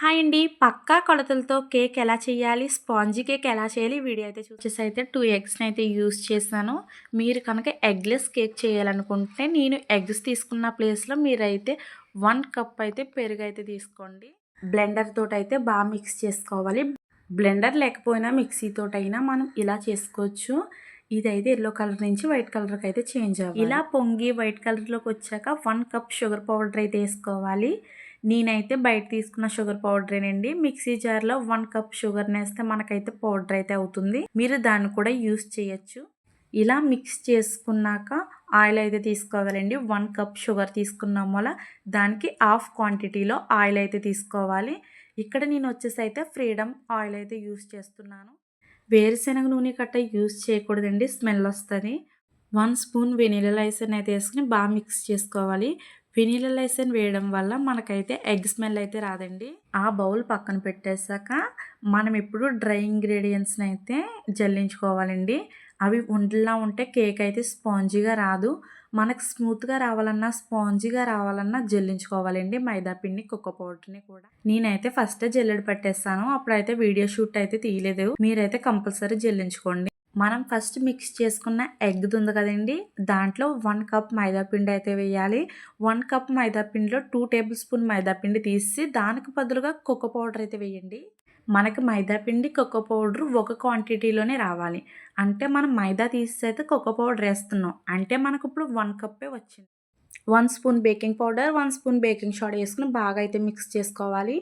Hi అండి. పక్కా కొలతలతో cake ఎలా చేయాలి? స్పాంజీ కేక్ ఎలా చేయాలి? వీడియో అయితే చూసేసి అయితే టూ ఎగ్స్ని అయితే యూస్ చేశాను. మీరు కనుక ఎగ్లెస్ కేక్ చేయాలనుకుంటే నేను ఎగ్స్ తీసుకున్న ప్లేస్లో మీరైతే వన్ కప్ అయితే పెరుగు అయితే తీసుకోండి. బ్లెండర్ తోటి అయితే బాగా మిక్స్ చేసుకోవాలి. బ్లెండర్ లేకపోయినా మిక్సీతో అయినా మనం ఇలా చేసుకోవచ్చు. ఇదైతే ఎల్లో కలర్ నుంచి వైట్ కలర్కి అయితే చేంజ్ అవ్వాలి. ఇలా పొంగి వైట్ కలర్లోకి వచ్చాక వన్ కప్ షుగర్ పౌడర్ అయితే వేసుకోవాలి. నేనైతే బయట తీసుకున్న షుగర్ పౌడరేనండి. మిక్సీ జార్లో వన్ కప్ షుగర్ వేస్తే మనకైతే పౌడర్ అయితే అవుతుంది. మీరు దాన్ని కూడా యూస్ చేయొచ్చు. ఇలా మిక్స్ చేసుకున్నాక ఆయిల్ అయితే తీసుకోవాలండి. వన్ కప్ షుగర్ తీసుకున్నాం వల్ల దానికి హాఫ్ క్వాంటిటీలో ఆయిల్ అయితే తీసుకోవాలి. ఇక్కడ నేను వచ్చేసి అయితే ఫ్రీడమ్ ఆయిల్ అయితే యూస్ చేస్తున్నాను. వేరుశెనగ నూనె కట్ట యూస్ చేయకూడదండి. స్మెల్ వస్తుంది. వన్ స్పూన్ వెనీలా లైసన్ అయితే వేసుకుని బాగా మిక్స్ చేసుకోవాలి. వెనీలా వేయడం వల్ల మనకైతే ఎగ్ స్మెల్ అయితే రాదండి. ఆ బౌల్ పక్కన పెట్టేశాక మనం ఇప్పుడు డ్రై ఇంగ్రీడియంట్స్ని అయితే జల్లించుకోవాలండి. అవి ఉండలా ఉంటే కేక్ అయితే స్పాంజీగా రాదు. మనకు స్మూత్గా రావాలన్నా స్పాంజీగా రావాలన్నా జల్లించుకోవాలండి మైదా పిండి కుక్క పౌడర్ని కూడా. నేనైతే ఫస్ట్ జల్లెడు పెట్టేస్తాను అప్పుడైతే వీడియో షూట్ అయితే తీయలేదు. మీరైతే కంపల్సరీ జల్లించుకోండి. మనం ఫస్ట్ మిక్స్ చేసుకున్న ఎగ్ ఉంది కదండి దాంట్లో వన్ కప్ మైదాపిండి అయితే వేయాలి. వన్ కప్ మైదాపిండిలో టూ టేబుల్ స్పూన్ మైదాపిండి తీసి దానికి బదులుగా కొక్క పౌడర్ అయితే వేయండి. మనకి మైదాపిండి కొక్క పౌడర్ ఒక క్వాంటిటీలోనే రావాలి. అంటే మనం మైదా తీసి అయితే కొక్క పౌడర్ వేస్తున్నాం. అంటే మనకు ఇప్పుడు వన్ కప్పే వచ్చింది. One spoon baking powder one spoon baking soda వేసుకుని బాగా అయితే మిక్స్ చేసుకోవాలి.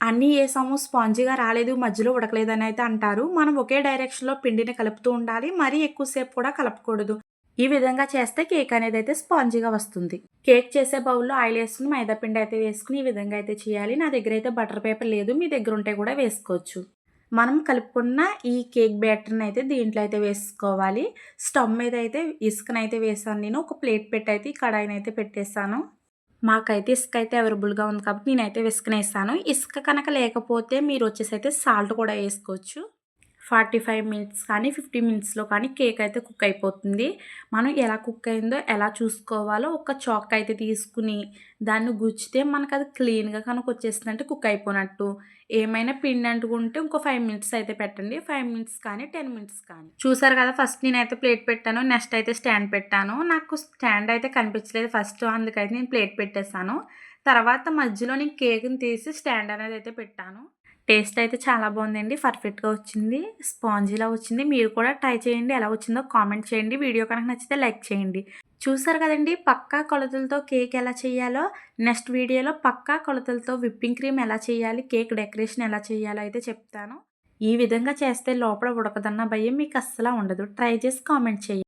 అన్నీ ఏ వేసాము స్పాంజీగా రాలేదు మధ్యలో ఉడకలేదని అయితే అంటారు. మనం ఒకే డైరెక్షన్లో పిండిని కలుపుతూ ఉండాలి మరీ ఎక్కువసేపు కూడా కలపకూడదు. ఈ విధంగా చేస్తే కేక్ అనేది అయితే స్పాంజీగా వస్తుంది. కేక్ చేసే బౌల్లో ఆయిల్ వేసుకుని మైదా పిండి అయితే వేసుకుని ఈ విధంగా అయితే చేయాలి. నా దగ్గర అయితే బటర్ పేపర్ లేదు మీ దగ్గర ఉంటే కూడా వేసుకోవచ్చు. మనం కలుపుకున్న ఈ కేక్ బ్యాటర్ని అయితే దీంట్లో అయితే వేసుకోవాలి. స్టవ్ మీద అయితే ఇసుకనైతే వేసాను నేను. ఒక ప్లేట్ పెట్టి అయితే ఈ కడాయిని అయితే పెట్టేశాను. మాకైతే ఇసుక అయితే అవైలబుల్గా ఉంది కాబట్టి నేనైతే వేసుకునేస్తాను ఇసుక కనుక లేకపోతే మీరు వచ్చేసి అయితే సాల్ట్ కూడా వేసుకోవచ్చు. ఫార్టీ ఫైవ్ మినిట్స్ కానీ ఫిఫ్టీ మినిట్స్లో కానీ కేక్ అయితే కుక్ అయిపోతుంది. మనం ఎలా కుక్ అయిందో ఎలా చూసుకోవాలో ఒక చాక్ అయితే తీసుకుని దాన్ని గుచ్చితే మనకు అది క్లీన్గా కనుక వచ్చేస్తుంది కుక్ అయిపోయినట్టు ఏమైనా పిండి అంటుకుంటే ఇంకో ఫైవ్ మినిట్స్ అయితే పెట్టండి. ఫైవ్ మినిట్స్ కానీ టెన్ మినిట్స్ కానీ. చూసారు కదా ఫస్ట్ నేనైతే ప్లేట్ పెట్టాను నెక్స్ట్ అయితే స్టాండ్ పెట్టాను. నాకు స్టాండ్ అయితే కనిపించలేదు ఫస్ట్ అందుకైతే నేను ప్లేట్ పెట్టేశాను. తర్వాత మధ్యలో నేను కేక్ని తీసి స్టాండ్ అనేది అయితే పెట్టాను. టేస్ట్ అయితే చాలా బాగుందండి. పర్ఫెక్ట్గా వచ్చింది. స్పాంజీలా వచ్చింది. మీరు కూడా ట్రై చేయండి. ఎలా వచ్చిందో కామెంట్ చేయండి. వీడియో కనుక నచ్చితే లైక్ చేయండి. చూసారు కదండి? పక్కా కొలతలతో కేక్ ఎలా చేయాలో. నెక్స్ట్ వీడియోలో పక్కా కొలతలతో విప్పింగ్ క్రీమ్ ఎలా చేయాలి. కేక్ డెకరేషన్ ఎలా చేయాలో అయితే చెప్తాను. ఈ విధంగా చేస్తే లోపల ఉడకదన్న భయం మీకు అస్సలు ఉండదు. ట్రై చేసి కామెంట్ చేయండి.